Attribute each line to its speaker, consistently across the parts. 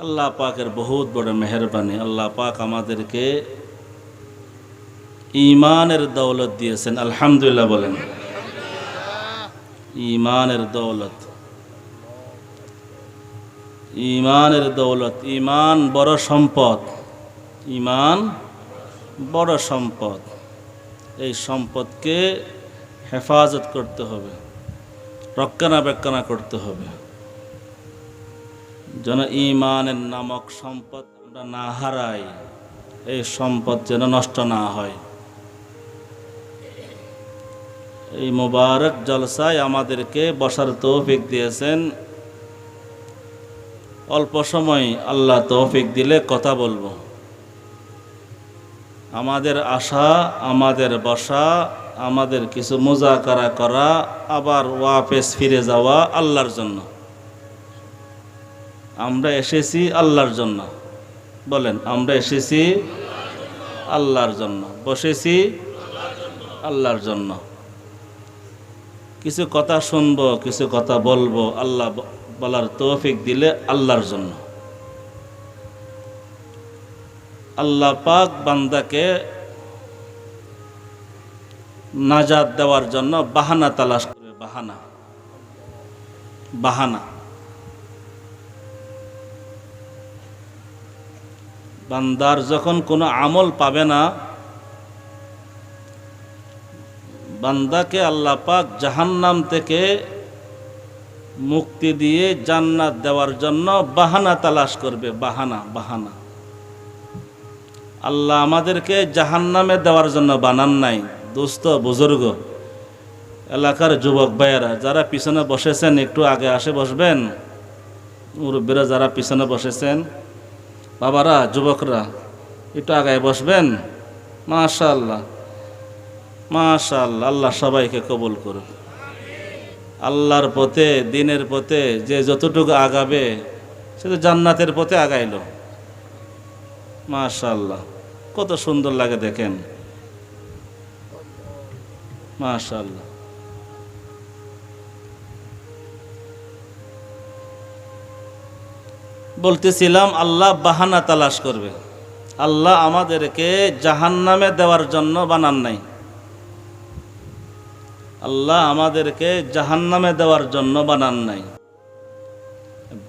Speaker 1: আল্লাহ পাকের বহুত বড় মেহরবানি। আল্লাহ পাক আমাদেরকে ইমানের দৌলত দিয়েছেন। আলহামদুলিল্লাহ বলেন। ইমানের দৌলত। ইমানের দৌলত। ইমান বড় সম্পদ। ইমান বড় সম্পদ। এই সম্পদকে হেফাজত করতে হবে। রক্ষণাবেক্ষণা করতে হবে। যেন ইমানের নামক সম্পদ আমরা না হারাই, এই সম্পদ যেন নষ্ট না হয়। এই মোবারক জলসায় আমাদেরকে বসার তৌফিক দিয়েছেন। অল্প সময় আল্লাহ তৌফিক দিলে কথা বলব। আমাদের আশা, আমাদের বসা, আমাদের কিছু মোজাকারা করা, আবার ওয়াপেস ফিরে যাওয়া আল্লাহর জন্য। আমরা এসেছি আল্লাহর জন্য। বলেন, আমরা এসেছি আল্লাহর জন্য। বসেছি আল্লাহর জন্য। কিছু কথা শুনব, কিছু কথা বলব, আল্লাহ বলার তৌফিক দিলে আল্লাহর জন্য। আল্লাহ পাক বান্দাকে নাজাদ দেওয়ার জন্য বাহানা তালাশ করবে বাহানা। বাহানা। বান্দার যখন কোনো আমল পাবে না, বান্দাকে আল্লাহ পাক জাহান্নাম থেকে মুক্তি দিয়ে জান্নাত দেওয়ার জন্য বাহানা তালাশ করবে, বাহানা বাহানা। আল্লাহ আমাদেরকে জাহান্নামে দেওয়ার জন্য বানান নাই, দোস্ত, বুজুর্গ, এলাকার যুবক ভাইয়েরা, যারা পিছনে বসেছেন, একটু আগে আসে বসবেন? মুরব্বীরা যারা পিছনে বসেছেন বাবারা, যুবকরা, একটু আগায় বসবেন? মাশাল্লাহ মাশাল্লাহ আল্লাহ সবাইকে কবুল করুন আল্লাহর পথে, দিনের পথে, যে যতটুকু আগাবে, সে তো জান্নাতের পথে আগাইল। মাশাল্লাহ কত সুন্দর লাগে দেখেন। মাশাল্লাহ বলতেছিলাম, আল্লাহ বাহানা তালাশ করবে। আল্লাহ আমাদেরকে জাহান্নামে দেওয়ার জন্য বানান নাই। আল্লাহ আমাদেরকে জাহান্নামে দেওয়ার জন্য বানান নাই।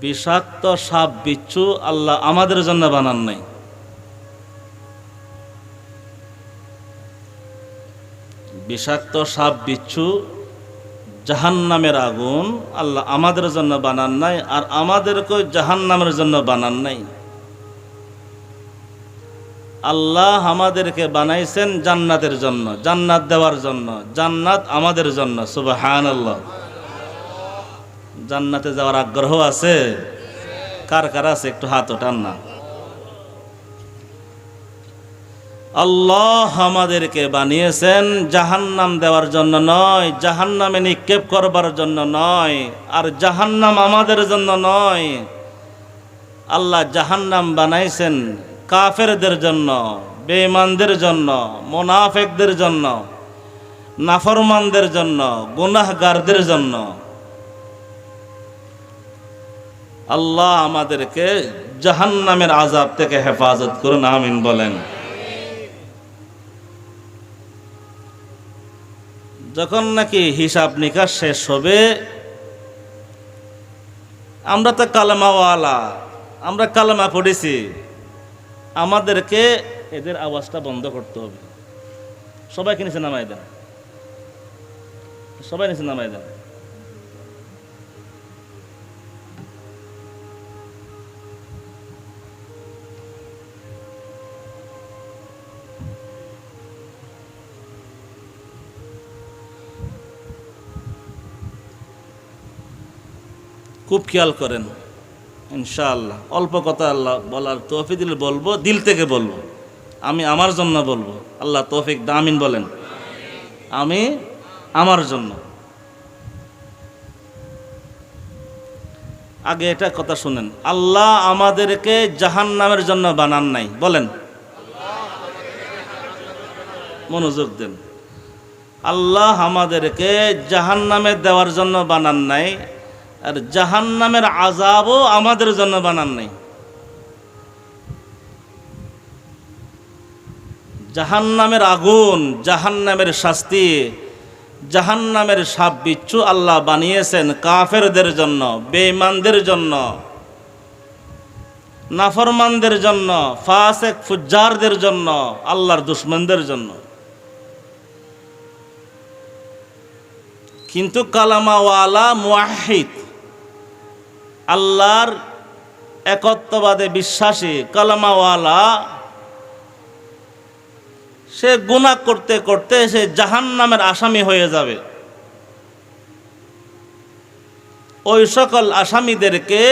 Speaker 1: বিষাক্ত সাপ, বিচ্ছু আল্লাহ আমাদের জন্য বানান নাই। বিষাক্ত সাপ, বিচ্ছু জাহান্নামের আগুন আল্লাহ আমাদের জন্য বানান নাই আর আমাদেরকে জাহান্নামের জন্য বানান নাই। আল্লাহ আমাদেরকে বানাইছেন জান্নাতের জন্য, জান্নাত দেওয়ার জন্য, জান্নাত আমাদের জন্য সুবাহান আল্লাহ জান্নাতে যাওয়ার আগ্রহ আছে? কার কার আছে? একটু হাত ওঠান না। আল্লাহ আমাদেরকে বানিয়েছেন জাহান্নাম দেওয়ার জন্য নয়, জাহান্নামে নিক্ষেপ করবার জন্য নয়, আর জাহান্নাম আমাদের জন্য নয়। আল্লাহ জাহান্নাম বানাইছেন কাফেরদের জন্য, বেঈমানদের জন্য, মোনাফেকদের জন্য, নাফরমানদের জন্য, গুনাহগারদের জন্য। আল্লাহ আমাদেরকে জাহান্নামের আজাব থেকে হেফাজত করুন, আমিন বলেন। যখন নাকি হিসাব নিকাশ শেষ হবে, আমরা তো কালামাওয়ালা, আমরা কালামা পড়েছি, আমাদেরকে এদের আওয়াজটা বন্ধ করতে হবে। সবাইকে নিচে নামাই দেন। সবাই নিচে নামাই দেন। খুব খেয়াল করেন। ইনশাআল্লাহ। অল্প কথা আল্লাহ বলার তৌফিক দিলে বলব, দিল থেকে বলব। আমি আমার জন্য বলব। আল্লাহ তৌফিক দামিন বলেন। আমি আমার জন্য। আগে এটা কথা শুনেন। আল্লাহ আমাদেরকে জাহান নামের জন্য বানান নাই। বলেন। মনোযোগ দেন। আল্লাহ আমাদেরকে জাহান নামে দেওয়ার জন্য বানান নাই। আর জাহান নামের আজাবও আমাদের জন্য বানান নাই। জাহান নামের আগুন জাহান নামের শাস্তি জাহান নামের সাপ বিচ্ছু আল্লাহ বানিয়েছেন কাফেরদের জন্য, বেঈমানদের জন্য, নাফরমানদের জন্য, ফাসেক ফুজ্জারদের জন্য, আল্লাহর দুশ্মনদের জন্য। কিন্তু কালামাওয়ালা মুয়াহিদ আল্লাহর একত্ববাদে বিশ্বাসী কালামাওয়ালা, সে গুণা করতে করতে সে জাহান নামের আসামি হয়ে যাবে। ওই সকল আসামিদেরকে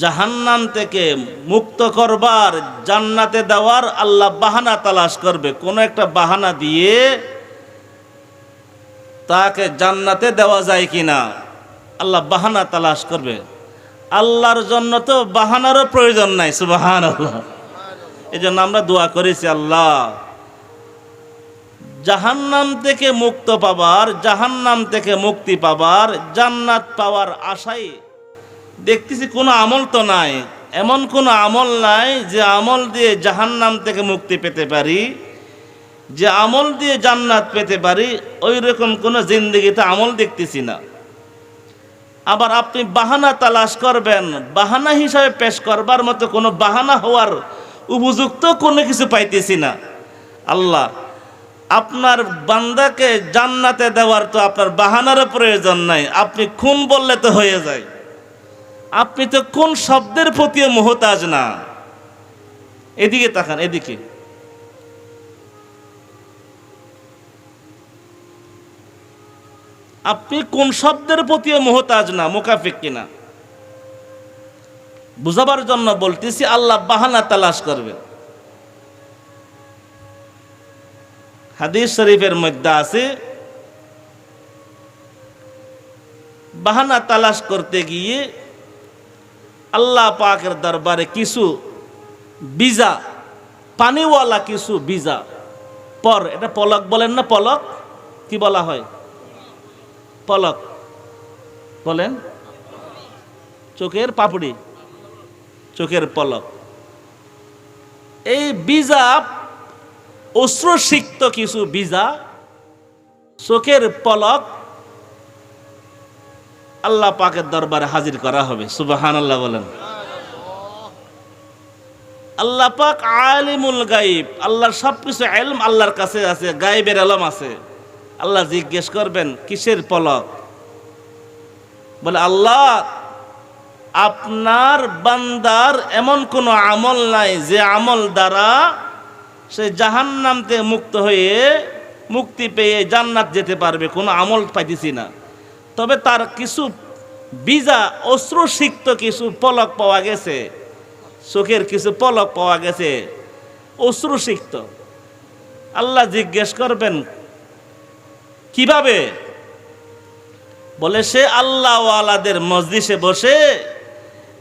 Speaker 1: জাহান্নাম থেকে মুক্ত করবার, জান্নাতে দেওয়ার আল্লাহ বাহানা তালাশ করবে। কোনো একটা বাহানা দিয়ে তাকে জান্নাতে দেওয়া যায় কিনা? আল্লাহ বাহানা তালাশ করবে। আল্লাহর জন্য তো বাহানারও প্রয়োজন নাই সুবাহান আল্লাহ এই জন্য আমরা দোয়া করেছি, আল্লাহ, জাহান্নাম থেকে মুক্ত পাবার, জাহান্নাম থেকে মুক্তি পাবার, জান্নাত পাওয়ার আশাই দেখতেছি কোনো আমল তো নাই। এমন কোনো আমল নাই যে আমল দিয়ে জাহান্নাম থেকে মুক্তি পেতে পারি, যে আমল দিয়ে জান্নাত পেতে পারি ওই রকম কোনো জিন্দগিতে আমল দেখতেছি না। আবার আপনি বাহানা তালাশ করবেন। বাহানা হিসাবে পেশ করবার মতো কোনো বাহানা হওয়ার উপযুক্ত কোনো কিছু পাইতেছি না। আল্লাহ, আপনার বান্দাকে জান্নাতে দেওয়ার তো আপনার বাহানারও প্রয়োজন নাই। আপনি খুন বললে তো হয়ে যায়। আপনি তো কোন শব্দের প্রতিও মোহতাজ না। এদিকে তাকান, এদিকে। আপনি কোন শব্দের প্রতিও মোহতাজ না, মোকাফিক কিনা? বুঝাবার জন্য বলতেছি, আল্লাহ বাহানা তালাশ করবে হাদিস শরীফের মধ্যে আছে, বাহানা তালাশ করতে গিয়ে আল্লাহ পাকের দরবারে কিছু বিজা, পানিওয়ালা কিছু বিজা, পর, এটা পলক বলেন না পলক? কি বলা হয়? পলক। বলেন। চোখের পাপড়ি। চোখের পলক। এই বীজা অশ্রুসিক্ত কিছু বীজা চোখের পলক আল্লাহ পাকের দরবারে হাজির করা হবে। সুবাহান আল্লাহ বলেন। আল্লাহ পাক আলিমুল গাইব আল্লাহর সব কিছু আল্লাহর কাছে আছে গাইবের আলম আছে। আল্লাহ জিজ্ঞেস করবেন, কিসের পলক? বলে, আল্লাহ, আপনার বান্দার এমন কোনো আমল নাই যে আমল দ্বারা সে জাহান্নাম থেকে মুক্ত হয়ে মুক্তি পেয়ে জান্নাত যেতে পারবে, কোনো আমল পাইতেছি না। তবে তার কিছু বিজা অশ্রুসিক্ত কিছু পলক পাওয়া গেছে, চোখের কিছু পলক পাওয়া গেছে, অশ্রুসিক্ত। আল্লাহ জিজ্ঞেস করবেন কীভাবে? বলে, সে আল্লাহওয়ালাদের মসজিষে বসে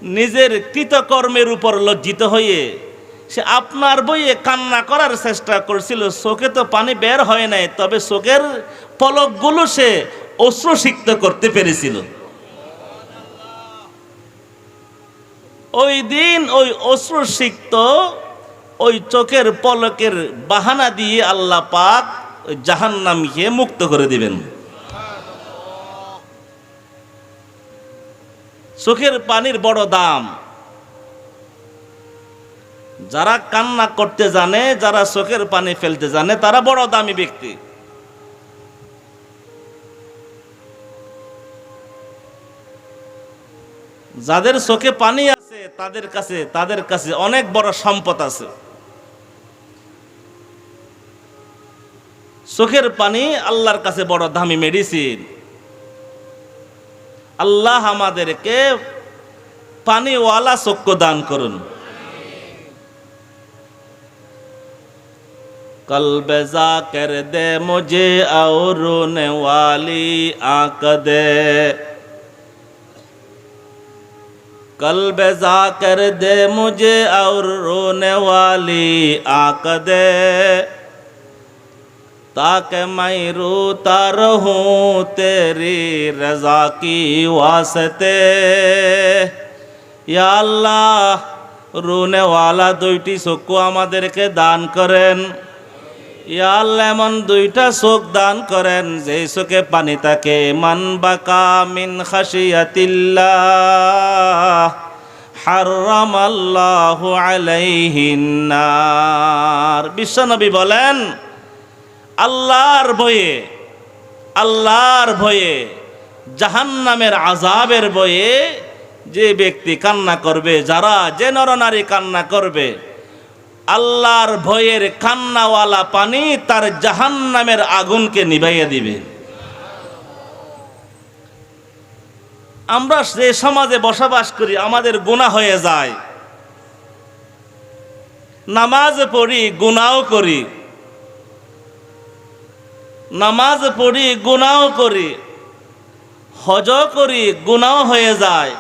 Speaker 1: নিজের কৃতকর্মের উপর লজ্জিত হয়ে সে আপনার বইয়ে কান্না করার চেষ্টা করছিল। চোখে তো পানি বের হয় নাই, তবে চোখের পলকগুলো সে অশ্রুসিক্ত করতে পেরেছিল। ওই দিন ওই অশ্রুসিক্ত ওই চোখের পলকের বাহানা দিয়ে আল্লাহ পাক ওই জাহান্নামকে মুক্ত করে দিবেন। চোখের পানির বড় দাম। যারা কান্না করতে জানে, যারা চোখের পানি ফেলতে জানে, তারা বড় দামি ব্যক্তি। যাদের চোখে পানি আছে, তাদের কাছে তাদের কাছে অনেক বড় সম্পদ আছে। চোখের পানি আল্লাহর কাছে বড় দামি মেডিসিন আল্লাহ আমাদেরকে পানিওয়ালা চক্ষু দান করুন। কলবে জাকের দে মুঝে আঁক দে। কলবে কর দে মুঝে আউর রোনে আঁক দে। ताकि मैं रोता रहूं तेरी रजा की वास्ते या अल्लाह রুনেওয়ালা দুইটি চক্ষু আমাদেরকে দান করেন ইয়া আল্লাহ এমন দুইটা চোখ দান করেন যে চোখে পানি থাকে মান বাকা মিন খাসিয়াতিল্লাহ হারামাল্লাহু আলাইহিন নার বিশ্বনবী বলেন আল্লাহর ভয়ে আল্লাহর ভয়ে, জাহান্নামের আজাবের ভয়ে যে ব্যক্তি কান্না করবে, যারা যে নরনারী কান্না করবে, আল্লাহর ভয়ের কান্নাওয়ালা পানি তার জাহান্নামের আগুনকে নিভাইয়া দিবে। আমরা যে সমাজে বসবাস করি, আমাদের গুণা হয়ে যায়। নামাজ পড়ি গুনাও করি। নামাজ পড়ি গুনাও করি হজ করি গুনাও হয়ে যায়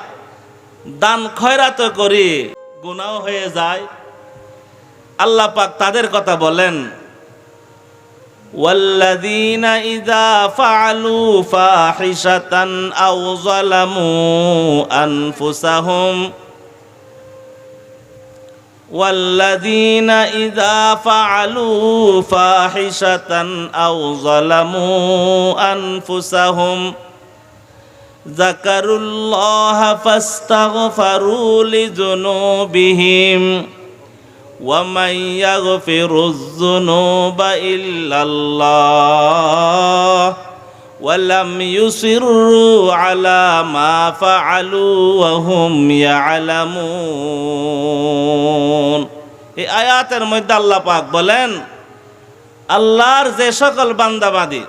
Speaker 1: দান খয়রাত করি গুনাও হয়ে যায় আল্লাহ পাক তাদের কথা বলেন والذين إذا فعلوا فاحشة أو ظلموا أنفسهم والذين إذا فعلوا فاحشة أو ظلموا أنفسهم ذكروا الله فاستغفروا لذنوبهم ومن يغفر الذنوب إلا الله ওয়ালাম ইউসিরু আলা মা ফাআলু ওয়া হুম এই আয়াতের মধ্যে আল্লাহ পাক বলেন, আল্লাহর যে সকল বান্দাবাদী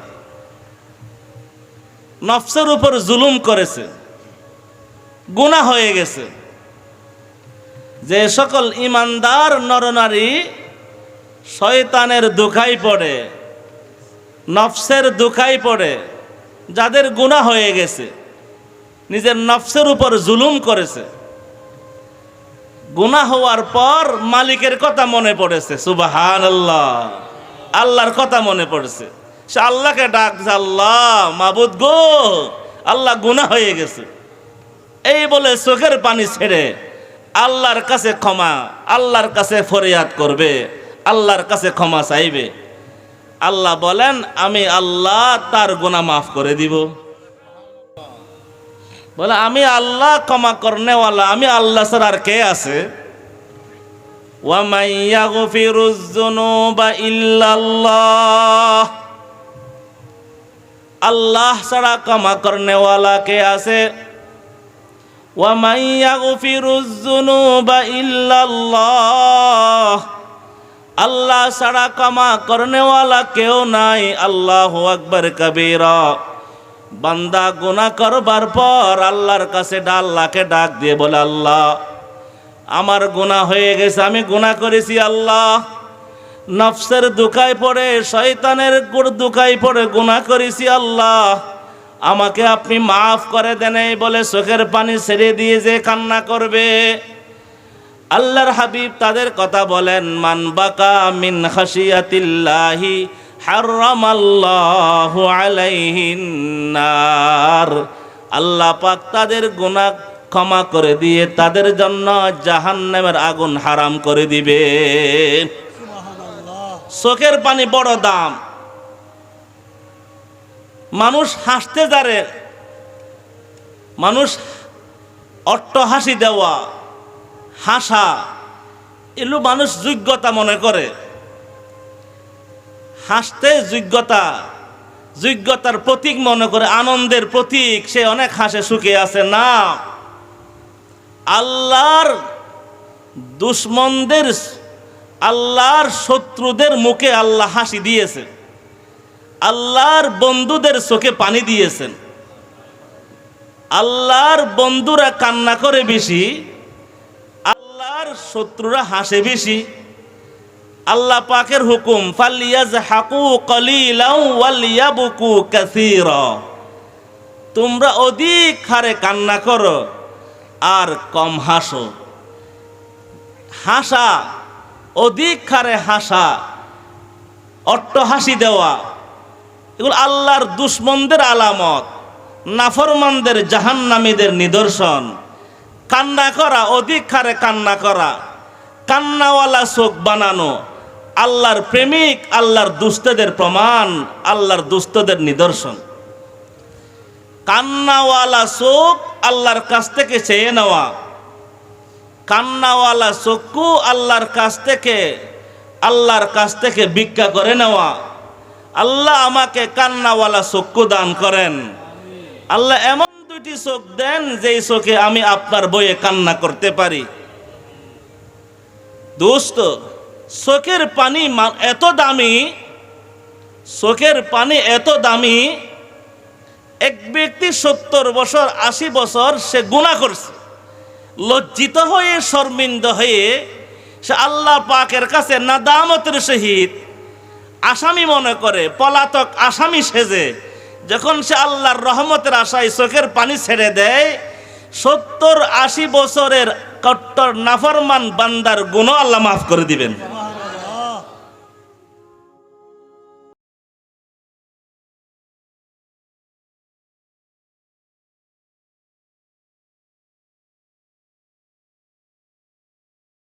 Speaker 1: নফসের উপর জুলুম করেছে গুণা হয়ে গেছে, যে সকল ইমানদার নরনারী শয়তানের দুখাই পড়ে, নফসের দুখাই পড়ে যাদের গুণা হয়ে গেছে, নিজের নফসের উপর জুলুম করেছে গুণা হওয়ার পর মালিকের কথা মনে পড়েছে সুবাহান আল্লাহ আল্লাহর কথা মনে পড়েছে। সে আল্লাহকে ডাকছে আল্লাহ, মাবুদ গো, আল্লাহ গুণা হয়ে গেছে। এই বলে চোখের পানি ছেড়ে আল্লাহর কাছে ক্ষমা, আল্লাহর কাছে ফরিয়াদ করবে, আল্লাহর কাছে ক্ষমা চাইবে। আল্লাহ বলেন, আমি আল্লাহ তার গোনা মাফ করে দিব। বলে, আমি আল্লাহ ক্ষমা করনেওয়ালা, আমি আল্লাহ স্যার আর কে আছে? আল্লাহ ছাড়া ক্ষমা করনেওয়ালা কে আছে? ওয়ামাইয়া বা ইল্লাল্লাহ। আল্লাহ ছাড়া ক্ষমা করনেওয়ালা কেউ নাই। আল্লাহ আকবর কবিরা। বান্দা গুনাহ করবার পর আল্লাহর কাছে আল্লাহকে ডাক দিয়ে বলে, আল্লাহ, আমার গুনাহ হয়ে গেছে, আমি গুনাহ করেছি, আল্লাহ। নফসের দুকায় পড়ে, শয়তানের দুকায় পড়ে গুনাহ করেছি, আল্লাহ। আমাকে আপনি মাফ করে দেন বলে চোখের পানি ছেড়ে দিয়ে যে কান্না করবে। আল্লাহর হাবিব তাদের কথা বলেন মান বাকা মিন খাসিয়াতিল্লাহি হারামাল্লাহু আলাইহিন নার। আল্লাহ পাক তাদের গুনাহ ক্ষমা করে দিয়ে তাদের জন্য জাহান্নামের আগুন হারাম করে দিবে চোখের পানি বড় দাম। মানুষ হাসতে জারে মানুষ অট্ট হাসি দেওয়া। হাসা এগুলো মানুষ যোগ্যতা মনে করে। হাসতে যোগ্যতা, যোগ্যতার প্রতীক মনে করে, আনন্দের প্রতীক, সে অনেক হাসে, সুখে আছে। না, আল্লাহর দুশ্মনদের, আল্লাহর শত্রুদের মুখে আল্লাহ হাসি দিয়েছে আল্লাহর বন্ধুদের চোখে পানি দিয়েছেন। আল্লাহর বন্ধুরা কান্না করে বেশি শত্রুরা হাসে বেশি। আল্লাহ পাকের হুকুম হাকু তোমরা অধিক হারে কান্না করো আর কম হাসো। হাসা, অধিক হারে হাসা অট্ট হাসি দেওয়া, এগুলো আল্লাহর দুশ্মনদের আলামত, নাফরমানদের জাহান্নামীদের নিদর্শন। কান্না করা অধিক কান্না করা। কান্নাওয়ালা চোখ বানানো, আল্লাহর প্রেমিক, আল্লাহর দুস্তদের প্রমাণ, আল্লাহর দুস্তদের নিদর্শন। কান্নাওয়ালা চোখ আল্লাহর কাছ থেকে চেয়ে নেওয়া। কান্নাওয়ালা চক্ষু আল্লাহর কাছ থেকে, আল্লাহর কাছ থেকে ভিক্ষা করে নেওয়া। আল্লাহ আমাকে কান্নাওয়ালা চক্ষু দান করেন। আল্লাহ এমন দুটি চোখ দেন, যেই চোখে আমি আপনার বইয়ে কান্না করতে পারি। দোস্ত, চোখের পানি এত দামি, চোখের পানি এত দামি, এক ব্যক্তি সত্তর বছর, আশি বছর সে গুণা করছে। লজ্জিত হয়ে, শর্মিন্দ হয়ে, সে আল্লাহ পাকের কাছে নাদামতের সহিত আসামি মনে করে, পলাতক আসামি সেজে। যখন সে আল্লাহর রহমতের আশায় চোখের পানি ছেড়ে দেয়, সত্তর আশি বছরের কট্টর নাফরমান বান্দার গুণ আল্লাহ মাফ করে দিবেন।